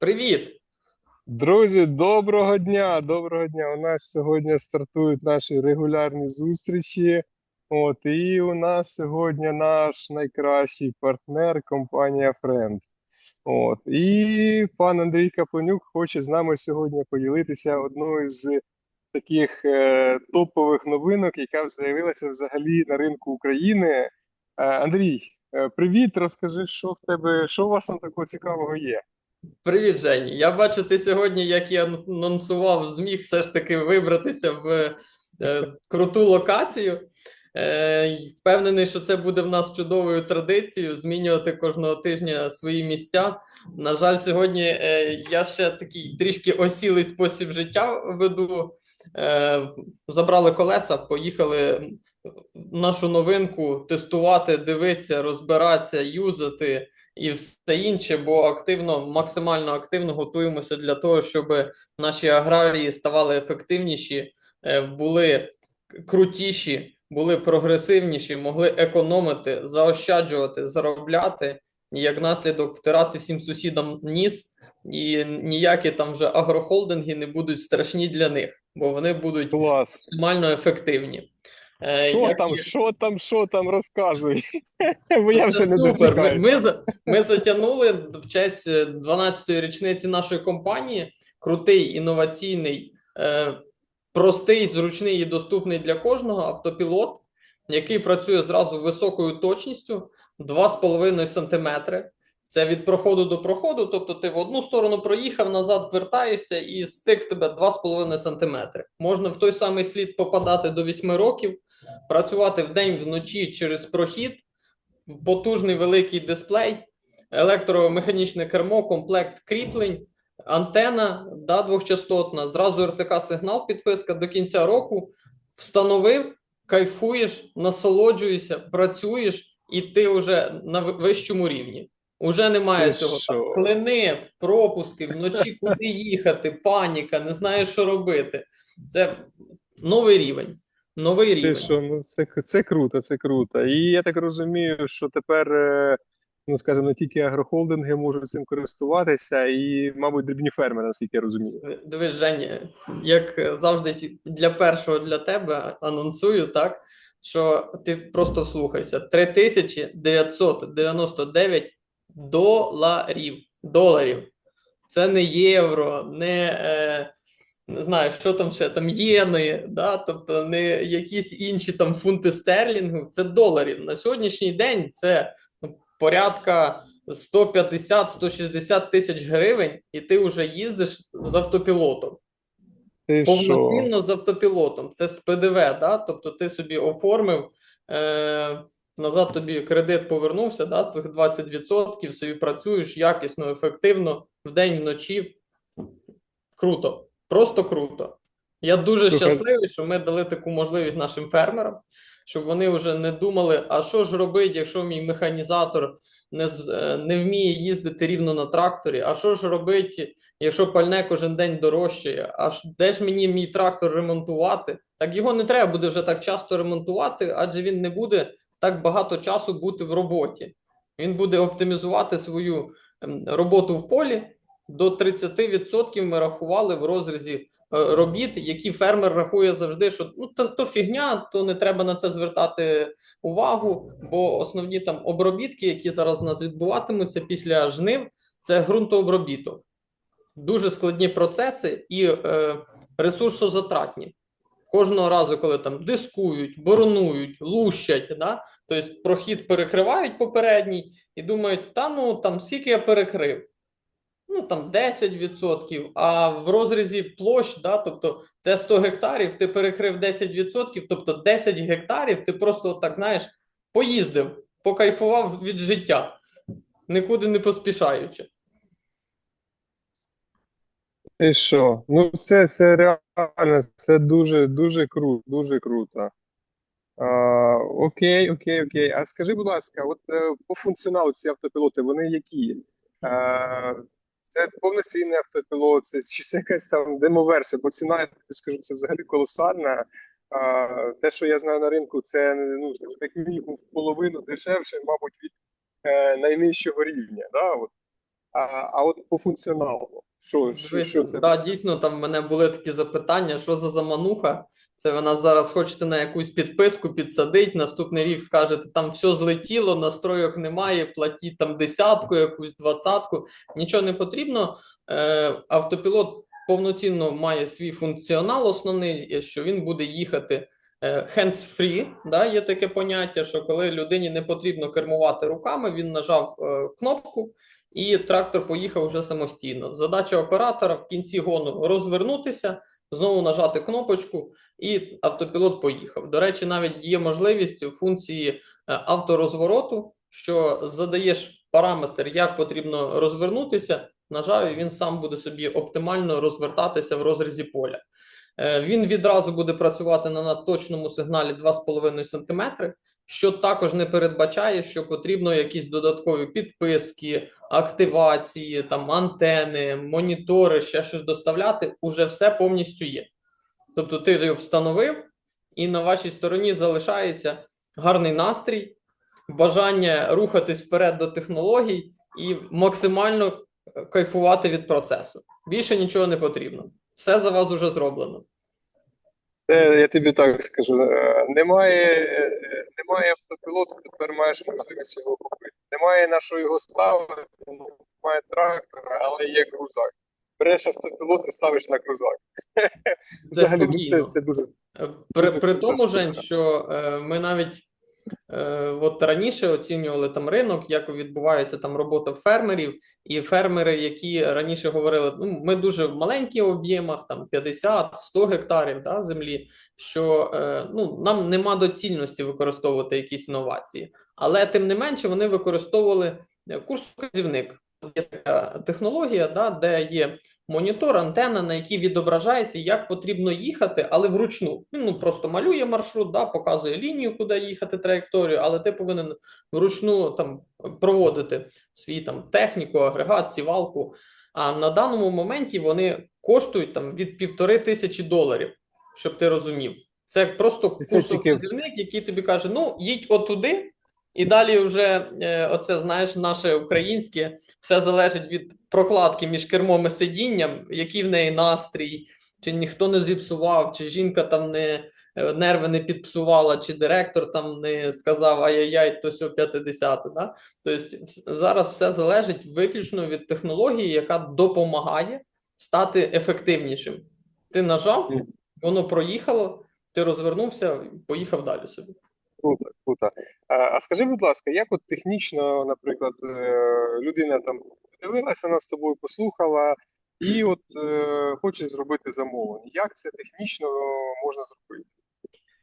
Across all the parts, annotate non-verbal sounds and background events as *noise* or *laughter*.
Привіт! Друзі, доброго дня! Доброго дня! У нас сьогодні стартують наші регулярні зустрічі. От, і у нас сьогодні наш найкращий партнер компанія Friend. От, і пан Андрій Капланюк хоче з нами сьогодні поділитися одною з таких е, топових новинок, яка з'явилася взагалі на ринку України. Е, Андрій, е, привіт, розкажи, що в тебе, що у вас там такого цікавого є? Привіт, Жені. Я бачу, ти сьогодні, як я анонсував, зміг все ж таки вибратися в е, круту локацію. Е, впевнений, що це буде в нас чудовою традицією змінювати кожного тижня свої місця. На жаль, сьогодні е, я ще такий трішки осілий спосіб життя веду. Е, забрали колеса, поїхали нашу новинку тестувати, дивитися, розбиратися, юзати і все інше, бо активно, максимально активно готуємося для того, щоб наші аграрії ставали ефективніші, е, були крутіші, були прогресивніші, могли економити, заощаджувати, заробляти, і як наслідок втирати всім сусідам ніс, і ніякі там вже агрохолдинги не будуть страшні для них, бо вони будуть Клас! максимально ефективні. Е, Що там, що там, що там, розказуй. *laughs* Бо я вже не супер. Ми, ми, ми затягнули в честь е, 12-ї річниці нашої компанії крутий, інноваційний, е, простий, зручний і доступний для кожного автопілот, який працює зразу високою точністю 2,5 см. Це від проходу до проходу, тобто ти в одну сторону проїхав, назад вертаєшся і стик в тебе 2,5 см. Можна в той самий слід попадати до 8 років, працювати вдень, вночі через прохід, потужний великий дисплей, електромеханічне кермо, комплект кріплень, антена да, двохчастотна, зразу РТК сигнал, підписка до кінця року. Встановив, кайфуєш, насолоджуєшся, працюєш, і ти вже на вищому рівні. Уже немає Ти цього що? клини, пропуски, вночі куди їхати, паніка, не знаєш, що робити. Це новий рівень. Новий Ти рівень. що, ну це, це круто, це круто. І я так розумію, що тепер, е, ну скажімо, не тільки агрохолдинги можуть цим користуватися, і, мабуть, дрібні фермери, наскільки я розумію. Дивись, Жені, як завжди для першого для тебе анонсую, так, що ти просто вслухайся. 3999 доларів. Доларів. Це не євро, не, е, не знаю, що там ще, там єни, да? тобто не якісь інші там фунти стерлінгу, це доларів. На сьогоднішній день це ну, порядка 150-160 тисяч гривень, і ти вже їздиш з автопілотом. Ти що? Повноцінно з автопілотом. Це з ПДВ, да? тобто ти собі оформив, е, назад тобі кредит повернувся, да? тих 20%, собі працюєш якісно, ефективно, вдень, вночі. Круто, просто круто. Я дуже щасливий, що ми дали таку можливість нашим фермерам, щоб вони вже не думали, а що ж робити, якщо мій механізатор не, з- е, не вміє їздити рівно на тракторі, а що ж робити, якщо пальне кожен день дорожчає, а ж де ж мені мій трактор ремонтувати? Так його не треба буде вже так часто ремонтувати, адже він не буде так багато часу бути в роботі. Він буде оптимізувати свою ем, роботу в полі. До 30% ми рахували в розрізі е, робіт, які фермер рахує завжди, що ну то, то фігня, то не треба на це звертати увагу, бо основні там обробітки, які зараз у нас відбуватимуться після жнив, це ґрунтообробіток. Дуже складні процеси і е, ресурсозатратні. Кожного разу, коли там дискують, боронують, лущать, да? тобто прохід перекривають попередній і думають, та ну там скільки я перекрив. Ну там 10%, а в розрізі площ, да, тобто те 100 гектарів, ти перекрив 10%, тобто 10 гектарів, ти просто так знаєш, поїздив, покайфував від життя, нікуди не поспішаючи. Ти що? Ну це, це реально, це дуже, дуже круто, дуже круто. А, окей, окей, окей. А скажи, будь ласка, от е, по функціоналу ці автопілоти, вони які? А, це повноцінний автопілот, це чи це якась там демоверсія, бо ціна, я тобі скажу, це взагалі колосальна. А, те, що я знаю на ринку, це ну, як мінімум в половину дешевше, мабуть, від е, найнижчого рівня. Да? От. А, а от по функціоналу, що, що, що це? да, дійсно, там в мене були такі запитання, що за замануха? Це ви нас зараз хочете на якусь підписку підсадить, наступний рік скажете, там все злетіло, настройок немає, платіть там десятку, якусь двадцятку. Нічого не потрібно. Е, автопілот повноцінно має свій функціонал основний, е, що він буде їхати е, hands-free, да, є таке поняття, що коли людині не потрібно кермувати руками, він нажав кнопку, і трактор поїхав вже самостійно. Задача оператора в кінці гону розвернутися, знову нажати кнопочку, і автопілот поїхав. До речі, навіть є можливість функції е, авторозвороту, що задаєш параметр, як потрібно розвернутися, нажав, і він сам буде собі оптимально розвертатися в розрізі поля. Е, Він відразу буде працювати на надточному сигналі 2,5 см, що також не передбачає, що потрібно якісь додаткові підписки, активації, там антени, монітори, ще щось доставляти. Уже все повністю є. Тобто ти його встановив, і на вашій стороні залишається гарний настрій, бажання рухатись вперед до технологій і максимально кайфувати від процесу. Більше нічого не потрібно. Все за вас уже зроблено. Це, я тобі так скажу, е, немає, е, немає автопілоту, тепер маєш можливість його купити. Немає на що його ставити, немає трактора, але є крузак. Береш автопілот і ставиш на крузак. Це Взагалі, це, це дуже При, при тому, Жень, що е, ми навіть от раніше оцінювали там ринок, як відбувається там робота фермерів, і фермери, які раніше говорили, ну ми дуже в маленьких об'ємах, там 50-100 гектарів да, землі, що е, ну нам нема доцільності використовувати якісь новації, але тим не менше вони використовували е, курс-вказівник. Є така технологія, да, де є монітор, антенна, на якій відображається, як потрібно їхати, але вручну. Він ну, просто малює маршрут, да, показує лінію, куди їхати, траєкторію, але ти повинен вручну там проводити свій там техніку, агрегат, сівалку. А на даному моменті вони коштують там від півтори тисячі доларів, щоб ти розумів. Це просто І це який тобі каже: ну, їдь отуди, і далі вже е, оце, знаєш, наше українське, все залежить від прокладки між кермом і сидінням, який в неї настрій, чи ніхто не зіпсував, чи жінка там не е, нерви не підпсувала, чи директор там не сказав ай-яй-яй, то сьо 50, да? Тобто зараз все залежить виключно від технології, яка допомагає стати ефективнішим. Ти нажав, воно проїхало, ти розвернувся, поїхав далі собі. Круто, круто. А, а скажи, будь ласка, як от технічно, наприклад, е, людина там подивилася нас з тобою, послухала, і от е, хоче зробити замовлення. Як це технічно можна зробити?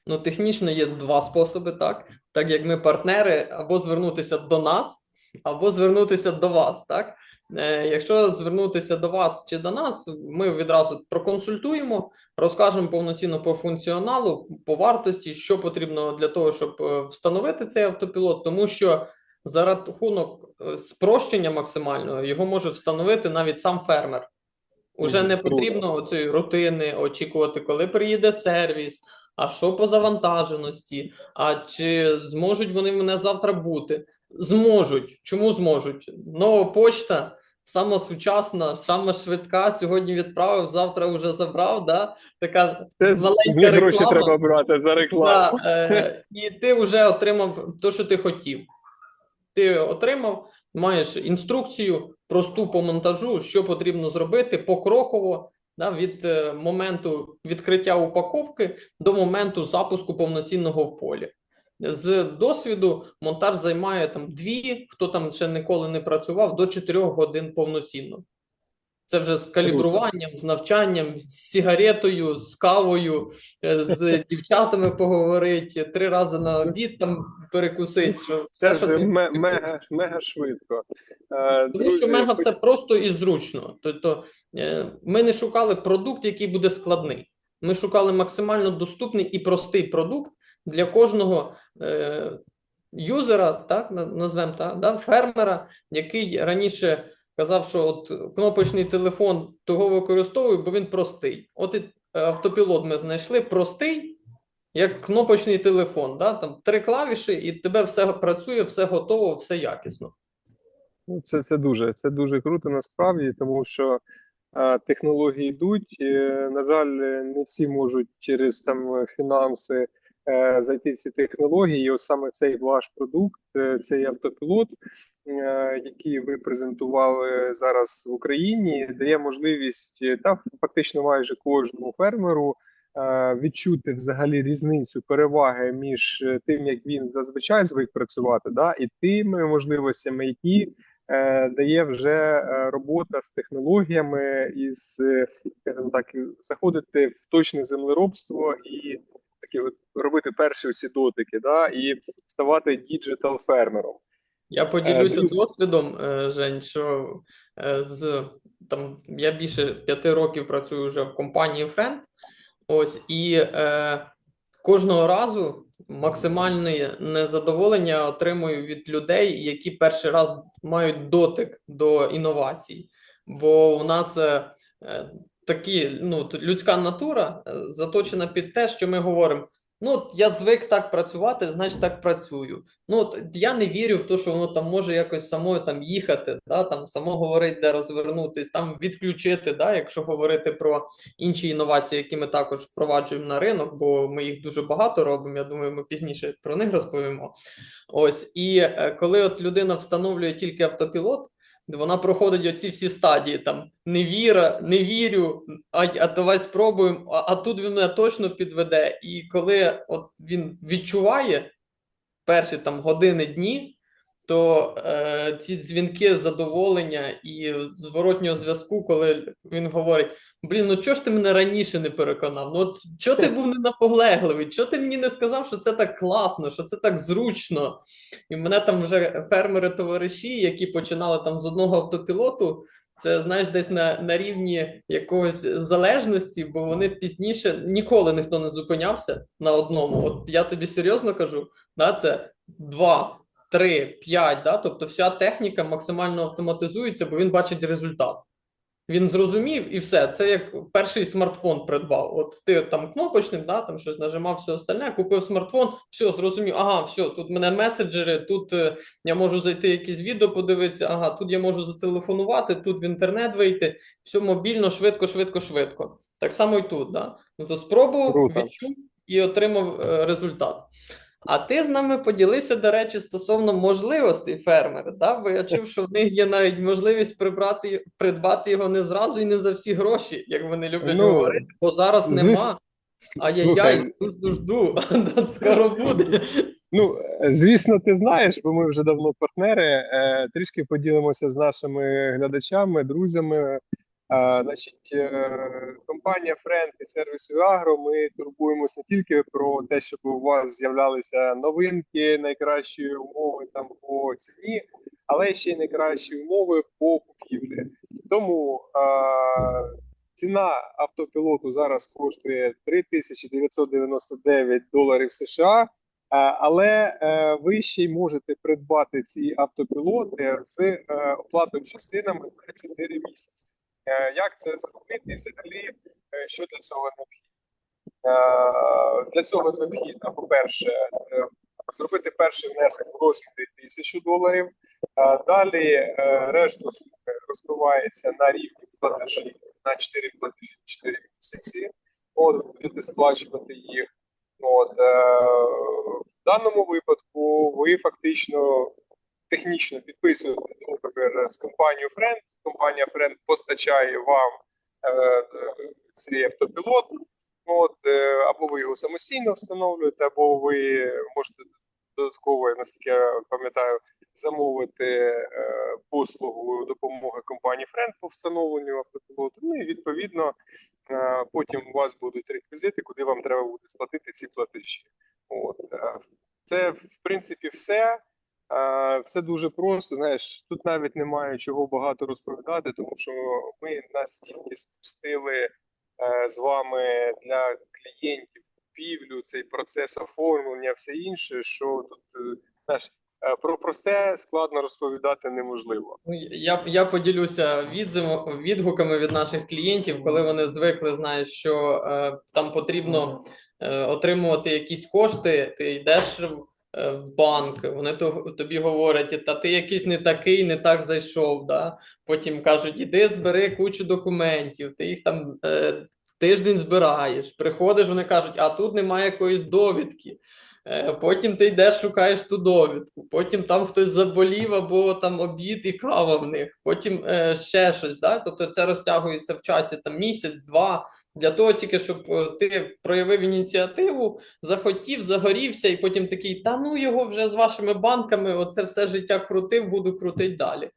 Ну, технічно є два способи, так? Так як ми партнери, або звернутися до нас, або звернутися до вас, так? Е, якщо звернутися до вас чи до нас, ми відразу проконсультуємо, розкажемо повноцінно по функціоналу, по вартості, що потрібно для того, щоб е, встановити цей автопілот, тому що за рахунок е, спрощення максимального його може встановити навіть сам фермер. Уже не потрібно цієї рутини очікувати, коли приїде сервіс, а що по завантаженості, а чи зможуть вони мене завтра бути? Зможуть. Чому зможуть? Нова почта, сама сучасна, сама швидка. Сьогодні відправив, завтра вже забрав. Да? Така Це маленька них гроші реклама. треба брати за рекламу. Да, е, і ти вже отримав те, що ти хотів. Ти отримав, маєш інструкцію просту по монтажу, що потрібно зробити покроково, да, від е, моменту відкриття упаковки до моменту запуску повноцінного в полі. З досвіду монтаж займає там дві, хто там ще ніколи не працював, до 4 годин повноцінно. Це вже з калібруванням, з навчанням, з сигаретою, з кавою, е, з дівчатами поговорити, три рази на обід там перекусити. Що Це все, що ти мега, мега швидко. Е, тому що мега це просто і зручно. Тобто е, ми не шукали продукт, який буде складний. Ми шукали максимально доступний і простий продукт для кожного е, юзера, так на- назвемо так, да, фермера, який раніше казав, що от кнопочний телефон того використовую, бо він простий. От і е, автопілот ми знайшли простий, як кнопочний телефон. Да? Там три клавіші, і тебе все працює, все готово, все якісно. Ну, Це, це дуже, це дуже круто насправді, тому що е, технології йдуть. Е, на жаль, не всі можуть через там фінанси зайти в ці технології. І от саме цей ваш продукт, е, цей автопілот, е, який ви презентували зараз в Україні, дає можливість е, та фактично майже кожному фермеру е, відчути взагалі різницю переваги між е, тим, як він зазвичай звик працювати, да, і тими можливостями, які е, дає вже е, робота з технологіями і з, е, так, заходити в точне землеробство і такі от робити перші ці дотики, да, і ставати діджитал фермером. Я поділюся друзі. досвідом, е, Жень, що е, з там я більше п'яти років працюю вже в компанії Friend. Ось і е, кожного разу максимальне незадоволення отримую від людей, які перший раз мають дотик до інновацій. Бо у нас е, е, такі, ну, людська натура е, заточена під те, що ми говоримо: ну, от я звик так працювати, значить так працюю. Ну, от я не вірю в те, що воно там може якось само там їхати, да, там само говорить, де розвернутись, там відключити, да, якщо говорити про інші інновації, які ми також впроваджуємо на ринок, бо ми їх дуже багато робимо. Я думаю, ми пізніше про них розповімо. Ось і е, коли от людина встановлює тільки автопілот. Вона проходить оці всі стадії, там невіра, не вірю, а, а давай спробуємо, а, а тут він мене точно підведе. І коли от він відчуває перші там години дні, то е, ці дзвінки задоволення і зворотнього зв'язку, коли він говорить: Блін, ну чого ж ти мене раніше не переконав? Ну от чого ти був не наполегливий? Чого ти мені не сказав, що це так класно, що це так зручно? І в мене там вже фермери-товариші, які починали там з одного автопілоту. Це знаєш, десь на, на рівні якогось залежності, бо вони пізніше ніколи ніхто не зупинявся на одному. От я тобі серйозно кажу, да, це два, три, п'ять, да, тобто вся техніка максимально автоматизується, бо він бачить результат. Він зрозумів і все. Це як перший смартфон придбав. От ти там кнопочним, да, там щось нажимав, все остальне, купив смартфон, все, зрозумів, ага, все, тут мене меседжери, тут е, я можу зайти якісь відео подивитися, ага, тут я можу зателефонувати, тут в інтернет вийти, все мобільно, швидко, швидко, швидко. Так само і тут, да. Ну то спробував, відчув і отримав е, результат. А ти з нами поділився, до речі, стосовно можливостей фермера, да? бо я чув, що в них є навіть можливість прибрати, придбати його не зразу і не за всі гроші, як вони люблять Ну, говорити, бо зараз нема. Ай-яй-яй, жду, *laughs* жду, жду, скоро буде. Ну, е, звісно, ти знаєш, бо ми вже давно партнери. Е, трішки поділимося з нашими глядачами, друзями. Значить, е, компанія Френд і сервіс Агро. Ми турбуємось не тільки про те, щоб у вас з'являлися новинки, найкращі умови там по ціні, але ще й найкращі умови по купівлі. Тому е, ціна автопілоту зараз коштує 3999 доларів США. Але е, ви ще й можете придбати ці автопілоти з е, оплатою частинами на 4 місяці. Е, Як це зробити? І взагалі, е, що для цього необхідно? Е, Для цього необхідно, по-перше, зробити перший внесок в розмірі 1000 доларів. Далі решту суми розбивається на рівні платежі на 4 платежі 4 місяці. От будете сплачувати їх. От, в даному випадку ви фактично технічно підписуєте договір з компанією Friend. Компанія Friend постачає вам е, цей автопілот. От, е, або ви його самостійно встановлюєте, або ви можете додатково, наскільки я пам'ятаю, замовити е, послугу допомоги компанії Friend по встановленню автопілоту. Ну і відповідно е, потім у вас будуть реквізити, куди вам треба буде сплатити ці платежі. От це в принципі все. Все дуже просто. Знаєш, тут навіть немає чого багато розповідати, тому що ми настільки спустили е, з вами для клієнтів купівлю, цей процес оформлення, все інше, що тут е, знаєш, е, про просте складно розповідати неможливо. Ну, Я, я поділюся відзивом, відгуками від наших клієнтів, коли вони звикли, знаєш, що е, там потрібно е, отримувати якісь кошти, ти йдеш в е, банк, вони то, тобі говорять, та ти якийсь не такий, не так зайшов. Да? Потім кажуть, іди збери кучу документів, ти їх там е, тиждень збираєш, приходиш, вони кажуть, а тут немає якоїсь довідки. Е, Потім ти йдеш, шукаєш ту довідку, потім там хтось заболів, або там обід і кава в них, потім е, ще щось. Да? Тобто це розтягується в часі там місяць, два. Для того тільки, щоб е, ти проявив ініціативу, захотів, загорівся, і потім такий, та ну його вже з вашими банками, оце все життя крутив, буду крутити далі.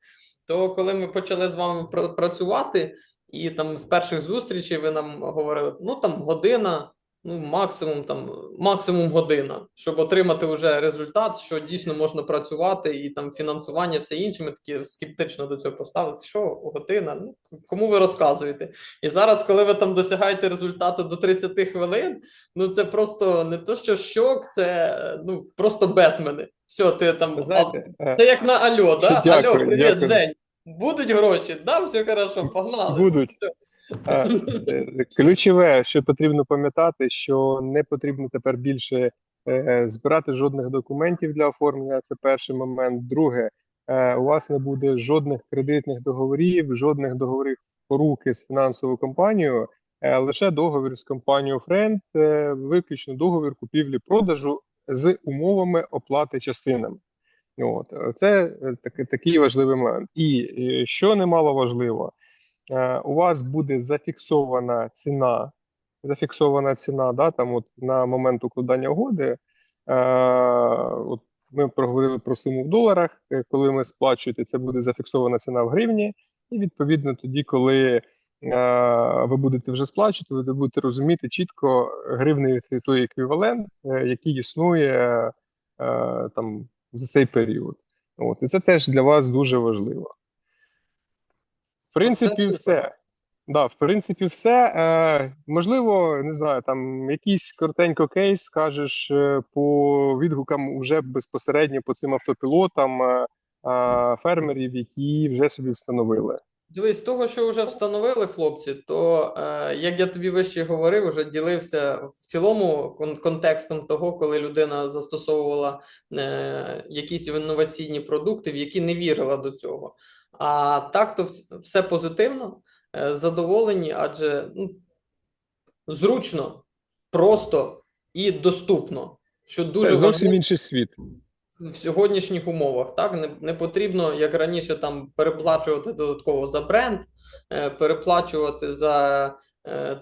То коли ми почали з вами пр- працювати, і там з перших зустрічей ви нам говорили, ну там година, ну максимум там максимум година, щоб отримати вже результат, що дійсно можна працювати, і там фінансування, все інше. Ми такі скептично до цього поставилися. Що година? Ну кому ви розказуєте? І зараз, коли ви там досягаєте результату до 30 хвилин, ну це просто не то, що шок, це ну просто Бетмени. Все, ти там знаєте, е, це як на Альо, да? Дякую, Альо, привіт, дякую. Жень. Будуть гроші? Да, все хорошо, погнали. Будуть. Е, е, Ключове, що потрібно пам'ятати, що не потрібно тепер більше е, збирати жодних документів для оформлення. Це перший момент. Друге, е, у вас не буде жодних кредитних договорів, жодних договорів поруки з фінансовою компанією, е, лише договір з компанією е, виключно договір купівлі-продажу з умовами оплати частинами. От, е, це е, такий, такий важливий момент. І е, що немало важливо, е, у вас буде зафіксована ціна, зафіксована ціна, да, там от на момент укладання угоди. Е, от ми проговорили про суму в доларах. е, Коли ми сплачуєте, це буде зафіксована ціна в гривні, і відповідно тоді, коли е, ви будете вже сплачувати, ви будете розуміти чітко гривний той еквівалент, е, який існує е, там за цей період. От, і це теж для вас дуже важливо. В принципі, все. Да, в принципі, все. Е, можливо, не знаю, там якийсь коротенько кейс скажеш е, по відгукам уже безпосередньо по цим автопілотам е, е, фермерів, які вже собі встановили. Дивись, з того, що вже встановили хлопці, то е, як я тобі вище говорив, вже ділився в цілому кон- контекстом того, коли людина застосовувала е, якісь інноваційні продукти, в які не вірила до цього. А так то все позитивно, е, задоволені, адже ну, зручно, просто і доступно, що дуже Це зовсім важливо інший світ. в сьогоднішніх умовах, так не, не потрібно, як раніше, там переплачувати додатково за бренд, е, переплачувати за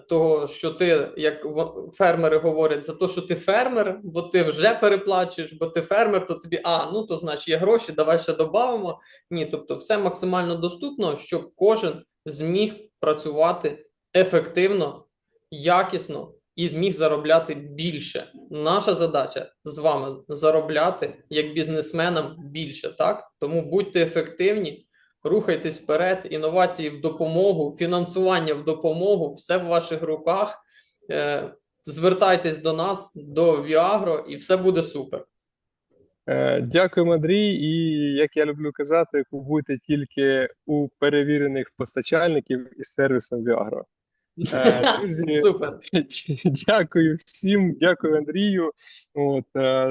того, що ти, як фермери говорять, за те, що ти фермер, бо ти вже переплачуєш, бо ти фермер, то тобі, а, ну то значить є гроші, давай ще додамо. Ні, тобто все максимально доступно, щоб кожен зміг працювати ефективно, якісно і зміг заробляти більше. Наша задача з вами заробляти як бізнесменам більше, так? Тому будьте ефективні, рухайтесь вперед, інновації в допомогу, фінансування в допомогу, все в ваших руках. Е, звертайтесь до нас, до Віагро, і все буде супер. Е, Дякуємо, Андрій. І як я люблю казати, купуйте тільки у перевірених постачальників із сервісом Viagro. Е, *laughs* друзі, Супер. *laughs* Дякую всім, дякую Андрію. От,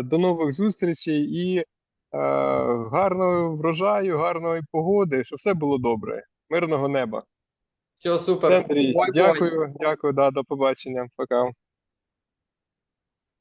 до нових зустрічей і гарного врожаю, гарної погоди, щоб все було добре. Мирного неба. Все супер. Все, Андрій, дякую, дякую, да, до побачення. Пока.